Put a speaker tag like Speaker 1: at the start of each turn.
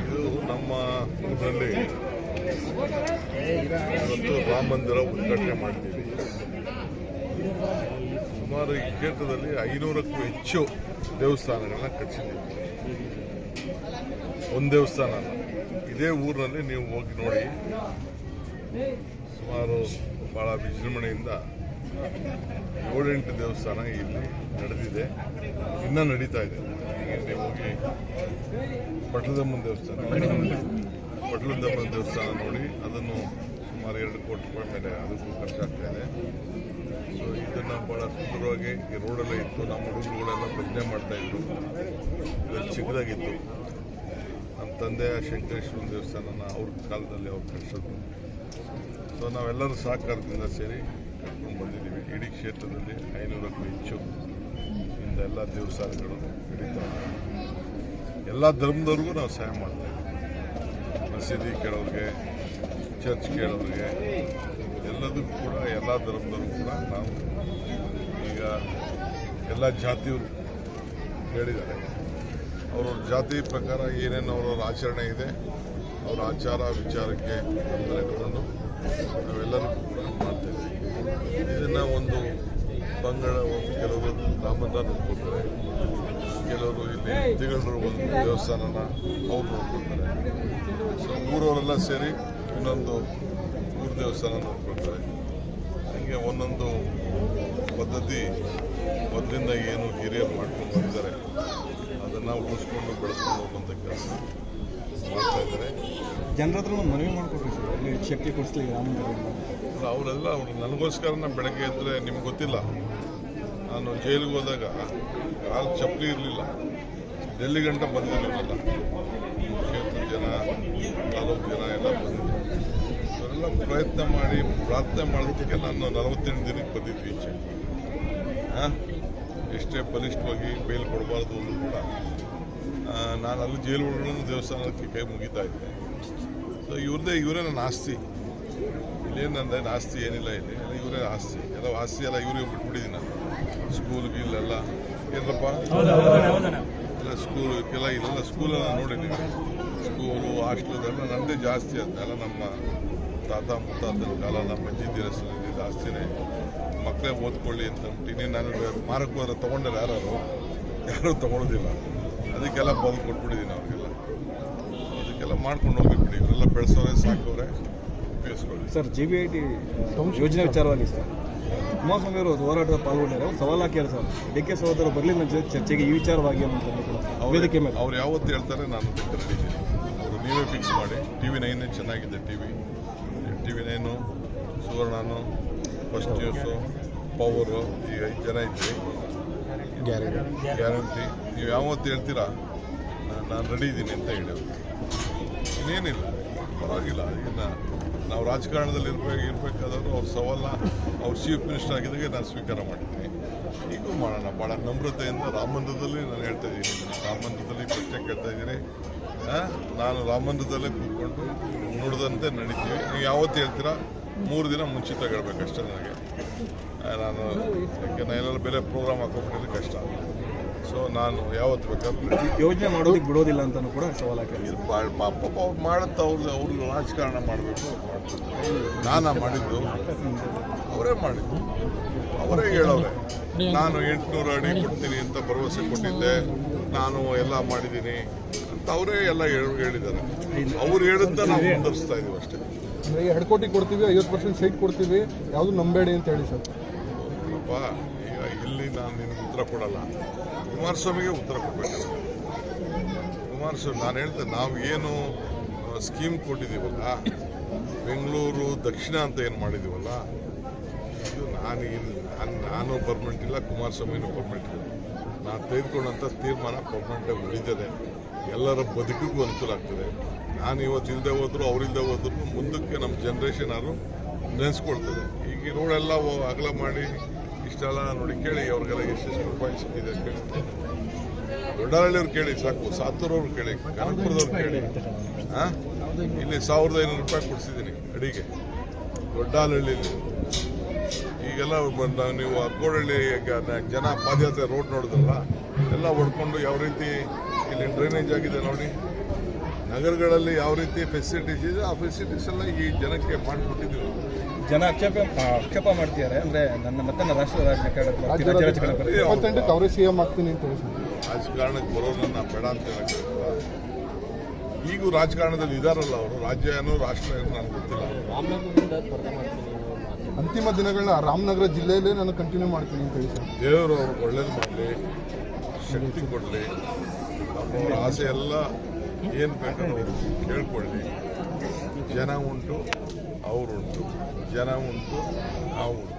Speaker 1: ಇದು ನಮ್ಮ ಊರಲ್ಲಿ ಇವತ್ತು ರಾಮ ಮಂದಿರ ಉದ್ಘಾಟನೆ ಮಾಡ್ತೀವಿ. ಸುಮಾರು ಈ ಕ್ಷೇತ್ರದಲ್ಲಿ ಐನೂರಕ್ಕೂ ಹೆಚ್ಚು ದೇವಸ್ಥಾನಗಳನ್ನ ಕಟ್ಟಿಸಿದ್ದೀವಿ ಒಂದು ದೇವಸ್ಥಾನ ಇದೇ ಊರಿನಲ್ಲಿ ನೀವು ಹೋಗಿ ನೋಡಿ. ಸುಮಾರು ಭಾಳ ವಿಜೃಂಭಣೆಯಿಂದ ಏಳೆಂಟು ದೇವಸ್ಥಾನ ಇಲ್ಲಿ ನಡೆದಿದೆ. ಇನ್ನೂ ನಡೀತಾ ಇದೆ. ಇಲ್ಲಿ ಹೋಗಿ ಪಟ್ಲದಮ್ಮನ ದೇವಸ್ಥಾನ ಪಟ್ಲದಮ್ಮನ ದೇವಸ್ಥಾನ ನೋಡಿ. ಅದನ್ನು ಸುಮಾರು ಎರಡು ಕೋಟಿ ರೂಪಾಯಿ ಮೇಲೆ ಅದಕ್ಕೂ ಖರ್ಚಾಗ್ತಾ ಇದೆ. ಸೊ ಇದನ್ನು ಭಾಳ ಸುಂದರವಾಗಿ ಈ ರೋಡಲ್ಲೇ ಇತ್ತು ನಮ್ಮ ಹುಡುಗರುಗಳೆಲ್ಲ ಭಜನೆ ಮಾಡ್ತಾ ಇದ್ರು. ಇದು ಚಿಕ್ಕದಾಗಿತ್ತು. ನಮ್ಮ ತಂದೆ ಶಂಕರೇಶ್ವರ ದೇವಸ್ಥಾನನ ಅವ್ರ ಕಾಲದಲ್ಲಿ ಅವ್ರು ಕಟ್ಟಿಸೋದು ಸೊ ನಾವೆಲ್ಲರೂ ಸಹಕಾರದಿಂದ ಸೇರಿ ಕ್ಷೇತ್ರದಲ್ಲಿ ಐನೂರಕ್ಕೂ ಹೆಚ್ಚು ಇಂಥ ಎಲ್ಲ ದೇವಸ್ಥಾನಗಳು ಎಲ್ಲ ಧರ್ಮದವ್ರಿಗೂ ನಾವು ಸಹಾಯ ಮಾಡ್ತೇವೆ. ಮಸೀದಿ ಕೇಳೋರಿಗೆ, ಚರ್ಚ್ ಕೇಳೋರಿಗೆ, ಎಲ್ಲದಕ್ಕೂ ಕೂಡ, ಎಲ್ಲ ಧರ್ಮದವ್ರಿಗೂ ಕೂಡ ನಾವು ಈಗ ಎಲ್ಲ ಜಾತಿಯವರು ಹೇಳಿದ್ದಾರೆ. ಅವ್ರವ್ರ ಜಾತಿ ಪ್ರಕಾರ ಏನೇನು ಅವ್ರವ್ರ ಆಚರಣೆ ಇದೆ, ಅವರ ಆಚಾರ ವಿಚಾರಕ್ಕೆ ತೆಗೆದುಕೊಂಡು ನಾವೆಲ್ಲರೂ ಕೂಡ ಮಾಡ್ತಾ ಇದ್ದೀವಿ ಇದನ್ನು ಒಂದು ಬಂಗಾಳ ಒಂದು ಕೆಲವರು ರಾಮಂದ್ರ ನೋಡ್ಕೊಳ್ತಾರೆ. ಕೆಲವರು ಇಲ್ಲಿ ತಿಗಳರು ಒಂದು ದೇವಸ್ಥಾನನ ಅವ್ರು ನೋಡ್ಕೊಳ್ತಾರೆ. ಸೊ ಊರವರೆಲ್ಲ ಸೇರಿ ಇನ್ನೊಂದು ಊರು ದೇವಸ್ಥಾನ ನೋಡ್ಕೊಳ್ತಾರೆ. ಹೀಗೆ ಒಂದೊಂದು ಪದ್ಧತಿ ಮೊದಲಿಂದ ಏನು ಹಿರಿಯರು ಮಾಡ್ಕೊಂಡು ಬಂದಿದ್ದಾರೆ ಅದನ್ನು ಉಳಿಸ್ಕೊಂಡು ಬೆಳೆಸ್ಕೊಂಡು ಹೋಗುವಂಥ ಕೆಲಸ ಮಾಡ್ತಾ ಇದ್ದಾರೆ.
Speaker 2: ಜನರ ಹತ್ರ ಮನವಿ ಮಾಡ್ಕೊಡ್ರಿ ಸರ್. ಶಕ್ತಿ ಕೊಡಿಸ್ಲಿ ರಾಮ ಮಂದಿರ
Speaker 1: ಅಲ್ಲ, ಅವರೆಲ್ಲ ಅವರು ನನಗೋಸ್ಕರ ನಾನು ಬೆಳಗ್ಗೆ ಎದ್ದರೆ ನಿಮ್ಗೆ ಗೊತ್ತಿಲ್ಲ. ನಾನು ಜೈಲಿಗೆ ಹೋದಾಗ ಕಾಲು ಚಪ್ಪಲಿ ಇರಲಿಲ್ಲ. ಡೆಲ್ಲಿ ಗಂಟ ಬಂದಿರಲಿಲ್ಲ ಕ್ಷೇತ್ರದ ಜನ ತಾಲೂಕು ಜನ ಎಲ್ಲ ಬಂದಿದ್ದರು ಅವರೆಲ್ಲ ಪ್ರಯತ್ನ ಮಾಡಿ ಪ್ರಾರ್ಥನೆ ಮಾಡೋದಕ್ಕೆ ನಾನು ನಲವತ್ತೆಂಟು ದಿನಕ್ಕೆ ಬಂದಿದ್ದು ಈಚೆ. ಹಾಂ ಎಷ್ಟೇ ಬಲಿಷ್ಠವಾಗಿ ಬೇಲ್ ಕೊಡಬಾರ್ದು ಅಂದರೂ ಕೂಡ ನಾನು ಅಲ್ಲಿ ಜೈಲು ಒಳಗಡೆ ದೇವಸ್ಥಾನಕ್ಕೆ ಕೈ ಮುಗಿತಾ ಇದ್ದೆ. ಸೊ ಇವ್ರದ್ದೇ, ಇವರೇ ನನ್ನ ಆಸ್ತಿ. ನಂದೇನು ಆಸ್ತಿ ಏನಿಲ್ಲ ಇಲ್ಲಿ. ಎಲ್ಲ ಇವರೇ ಆಸ್ತಿ. ಎಲ್ಲ ಆಸ್ತಿ ಎಲ್ಲ ಇವರಿಗೆ ಬಿಟ್ಬಿಟ್ಟಿದ್ದೀನಿ ನಾನು ಸ್ಕೂಲ್ ಗೀಲೆಲ್ಲ ಏನಪ್ಪ? ಎಲ್ಲ ಸ್ಕೂಲ್ ಕೆಲ ಇಲ್ಲೆಲ್ಲ ಸ್ಕೂಲೆಲ್ಲ ನೋಡಿದ್ದೀನಿ. ಸ್ಕೂಲು ಹಾಸ್ಟೆಲ್ ಅದೆಲ್ಲ ನಮ್ಮದೇ ಜಾಸ್ತಿ ಅದನ್ನೆಲ್ಲ ನಮ್ಮ ತಾತ ಮುತ್ತಾತನ ಕಾಲ ನಮ್ಮ ಅಜ್ಜಿ ದಿನಸಲ್ಲಿ ಜಾಸ್ತಿನೇ. ಮಕ್ಕಳೇ ಓದ್ಕೊಳ್ಳಿ ಅಂತ ಅಂದ್ಬಿಟ್ಟು ನಾನು ಮಾರಕ್ಕೆ ಹೋದ್ರೆ ತೊಗೊಂಡ್ರೆ ಯಾರು? ಯಾರೂ ತೊಗೊಳೋದಿಲ್ಲ. ಅದಕ್ಕೆಲ್ಲ ಬದು ಕೊಟ್ಬಿಟ್ಟಿದ್ದೀನಿ ಅವ್ರಿಗೆಲ್ಲ. ಅದಕ್ಕೆಲ್ಲ ಮಾಡ್ಕೊಂಡು ಹೋಗಿ ಬಿಡಿ. ಇವರೆಲ್ಲ ಬೆಳೆಸೋರೆ ಸಾಕೋರೆ. ಉಪಯೋಗಿಸ್ಕೊಳ್ಳಿ.
Speaker 2: Sir G B I T ಯೋಜನೆ ವಿಚಾರವಾಗಿ ಸರ್. ಕುಮಾರಸ್ವಾಮಿ ಅವರು ಹೋರಾಟದ ಪಾಲ್ಗೊಂಡಿದ್ದಾರೆ ಅವ್ರು ಸವಾಲು ಹಾಕ್ಯಾರ ಸರ್. ಡಿ ಕೆ ಸಹೋದರ ಬರಲಿಲ್ಲ ಚರ್ಚೆಗೆ ಈ ವಿಚಾರವಾಗಿ ವೇದಿಕೆ ಮೇಲೆ.
Speaker 1: ಅವ್ರು ಯಾವತ್ತು ಹೇಳ್ತಾರೆ ನಾನು ರೆಡಿದ್ದೀನಿ ಅವರು ನೀವೇ ಫಿಕ್ಸ್ ಮಾಡಿ. ಟಿ ವಿ ನೈನ್ ಚೆನ್ನಾಗಿದೆ T V T V nine ಸುವರ್ಣನು ಫಸ್ಟ್ ನ್ಯೂಸು ಪವರು ಈ ಐದು ಜನ ಇದ್ವಿ. ಗ್ಯಾರಂಟಿ ನೀವು ಯಾವತ್ತು ಹೇಳ್ತೀರಾ? ನಾನು ರೆಡಿ ಇದ್ದೀನಿ ಅಂತ ಹೇಳಿ ಇನ್ನೇನಿಲ್ಲ. ಪರವಾಗಿಲ್ಲ ಇನ್ನು ನಾವು ರಾಜಕಾರಣದಲ್ಲಿ ಇರ್ಬೇಕು ಇರಬೇಕಾದವರು ಅವ್ರ ಸವಾಲ ಅವ್ರ ಚೀಫ್ ಮಿನಿಸ್ಟರ್ ಆಗಿದ್ದಾಗೆ ನಾನು ಸ್ವೀಕಾರ ಮಾಡಿದ್ದೀನಿ ಈಗೂ ಮಾಡೋಣ ಭಾಳ ನಮ್ರತೆಯಿಂದ ರಾಮ ಮಂದಿರದಲ್ಲಿ ನಾನು ಹೇಳ್ತಾ ಇದ್ದೀನಿ. ರಾಮ ಮಂದಿರದಲ್ಲಿ ಪ್ರಶ್ನೆ ಕೇಳ್ತಾ ಇದ್ದೀನಿ. ನಾನು ರಾಮ ಮಂದಿರದಲ್ಲೇ ಕೂತ್ಕೊಂಡು ನುಡಿದಂತೆ ನಡೀತೀವಿ. ನೀವು ಯಾವತ್ತು ಹೇಳ್ತೀರಾ? ಮೂರು ದಿನ ಮುಂಚಿತ ಹೇಳ್ಬೇಕಷ್ಟೇ ನನಗೆ. ನಾನು ಯಾಕೆ ನಾನು ಬೇರೆ ಪ್ರೋಗ್ರಾಮ್ ಹಾಕೊಂಡ್ಬಿಟ್ಟಿದ್ರೆ ಕಷ್ಟ. ನಾನು ಯಾವತ್ತು ಬೇಕಾದ್ರೆ
Speaker 2: ಯೋಜನೆ ಮಾಡೋದಕ್ಕೆ ಬಿಡೋದಿಲ್ಲ ಅಂತ ಕೂಡ ಸವಾಲ
Speaker 1: ಪಾ- ಪಾಪ ಅವ್ರು ಮಾಡುತ್ತಾ ಅವ್ರದ್ದು ಅವ್ರ ರಾಜಕಾರಣ ಮಾಡಬೇಕು. ನಾನು ಮಾಡಿದ್ದು. ಅವರೇ ಮಾಡಿದ್ದು. ಅವರೇ ಹೇಳೋರೆ ನಾನು ಎಂಟುನೂರು ಅಡಿ ಕೊಡ್ತೀನಿ ಅಂತ ಭರವಸೆ ಕೊಟ್ಟಿದ್ದೆ. ನಾನು ಎಲ್ಲ ಮಾಡಿದ್ದೀನಿ ಅಂತ ಅವರೇ ಎಲ್ಲ ಹೇಳ್- ಹೇಳಿದ್ದಾರೆ. ಅವ್ರು ಹೇಳಿದ್ದ ನಾವು ಮುಂದುವರಿಸ್ತಾ ಇದೀವಿ ಅಷ್ಟೇ.
Speaker 3: ಅಂದ್ರೆ ಎರಡು ಕೋಟಿ ಕೊಡ್ತೀವಿ ಐವತ್ತು ಪರ್ಸೆಂಟ್ ಸೈಟ್ ಕೊಡ್ತೀವಿ ಯಾವುದು ನಂಬೇಡಿ ಅಂತ ಹೇಳಿ ಸರ್.
Speaker 1: ಅಪ್ಪ ಇಲ್ಲಿ ನಾನು ನಿನಗೆ ಉತ್ತರ ಕೊಡಲ್ಲ. ಕುಮಾರಸ್ವಾಮಿಗೆ ಉತ್ತರ ಕೊಡಬೇಕು? ಕುಮಾರಸ್ವಾಮಿ, ನಾನು ಹೇಳ್ತೆ ನಾವು ಏನು ಸ್ಕೀಮ್ ಕೊಟ್ಟಿದ್ದೀವಲ್ಲ, ಬೆಂಗಳೂರು ದಕ್ಷಿಣ ಅಂತ ಏನು ಮಾಡಿದ್ದೀವಲ್ಲ, ಇದು ನಾನು ನಾನು ನಾನು ಪರ್ಮನೆಂಟ್ ಇಲ್ಲ, ಕುಮಾರಸ್ವಾಮಿನೂ ಪರ್ಮನೆಂಟ್ ಇಲ್ಲ. ನಾನು ತೆಗೆದುಕೊಂಡಂಥ ತೀರ್ಮಾನ ಪರ್ಮನೆಂಟಾಗಿ ಉಳಿತದೆ ಎಲ್ಲರ ಬದುಕಿಗೂ ಅನುಕೂಲ ಆಗ್ತದೆ. ನಾನು ಇವತ್ತು ಇಲ್ಲದೆ ಹೋದ್ರು ಅವ್ರಿಲ್ಲದೆ ಹೋದ್ರು, ಮುಂದಕ್ಕೆ ನಮ್ಮ ಜನ್ರೇಷನ್ ಅವರು ನೆನೆಸ್ಕೊಳ್ತದೆ. ಈಗ ರೋಡೆಲ್ಲ ಅಗಲ ಮಾಡಿ ಇಷ್ಟೆಲ್ಲ ನೋಡಿ ಕೇಳಿ, ಅವ್ರಿಗೆಲ್ಲ ಎಷ್ಟೆಷ್ಟು ರೂಪಾಯಿ ಸಿಕ್ಕಿದೆ ಕೇಳಿ. ದೊಡ್ಡಹಳ್ಳಿಯವ್ರು ಕೇಳಿ, ಸಾಕು. ಸಾತೂರವ್ರು ಕೇಳಿ, ಕನಕಪುರದವ್ರು ಕೇಳಿ. ಆ? ಇಲ್ಲಿ ಸಾವಿರದ ಐನೂರು ರೂಪಾಯಿ ಕೊಡಿಸಿದ್ದೀನಿ ಅಡಿಗೆ. ದೊಡ್ಡಹಳ್ಳಿಲಿ ಈಗೆಲ್ಲ ನೀವು ಅಕ್ಕೋಡಳ್ಳಿ ಜನ ಪಾದಯಾತ್ರೆ ರೋಡ್ ನೋಡಿದ್ರಲ್ಲ, ಎಲ್ಲ ಹೊಡ್ಕೊಂಡು ಯಾವ ರೀತಿ ಇಲ್ಲಿ ಡ್ರೈನೇಜ್ ಆಗಿದೆ ನೋಡಿ. ನಗರಗಳಲ್ಲಿ ಯಾವ ರೀತಿ ಫೆಸಿಲಿಟೀಸ್ ಇದೆ ಆ ಫೆಸಿಲಿಟೀಸ್ ಎಲ್ಲ ಈ ಜನಕ್ಕೆ ಮಾಡಿಕೊಟ್ಟಿದ್ದೀವಿ.
Speaker 2: ಜನ ಆಕ್ಷೇಪ ಆಕ್ಷೇಪ ಮಾಡ್ತಿದ್ದಾರೆ. ಅಂದ್ರೆ ನನ್ನ ಮತ್ತೆ ರಾಷ್ಟ್ರ
Speaker 3: ರಾಜಕಾರಣಕ್ಕೆ ಅವರೇ ಸಿ ಎಂ ಆಗ್ತೀನಿ ಅಂತ
Speaker 1: ರಾಜಕಾರಣಕ್ಕೆ ಬರೋದನ್ನ ಬೇಡ ಅಂತ ಹೇಳಕ್ಕೆ ಈಗೂ ರಾಜಕಾರಣದಲ್ಲಿ ಇದಾರಲ್ಲ ಅವರು. ರಾಜ್ಯ ಏನೋ ರಾಷ್ಟ್ರ ಏನೋ ನನಗೆ ಗೊತ್ತಿಲ್ಲ.
Speaker 3: ಅಂತಿಮ ದಿನಗಳನ್ನ ರಾಮನಗರ ಜಿಲ್ಲೆಯಲ್ಲೇ ನಾನು ಕಂಟಿನ್ಯೂ ಮಾಡ್ತೀನಿ ಅಂತ ಹೇಳಿ ಸರ್.
Speaker 1: ದೇವರು ಅವ್ರಿಗೆ ಒಳ್ಳೇದು ಮಾಡಲಿ. ಶಕ್ತಿ ಕೊಡಲಿ. ಅವ್ರ ಆಸೆ ಎಲ್ಲ ಏನು ಬೇಕಾದ್ರೂ ಕೇಳ್ಕೊಳ್ಳಿ. ಜನ ಉಂಟು ಅವರುಂಟು ಜನ ಉಂಟು, ನಾವು ಉಂಟು.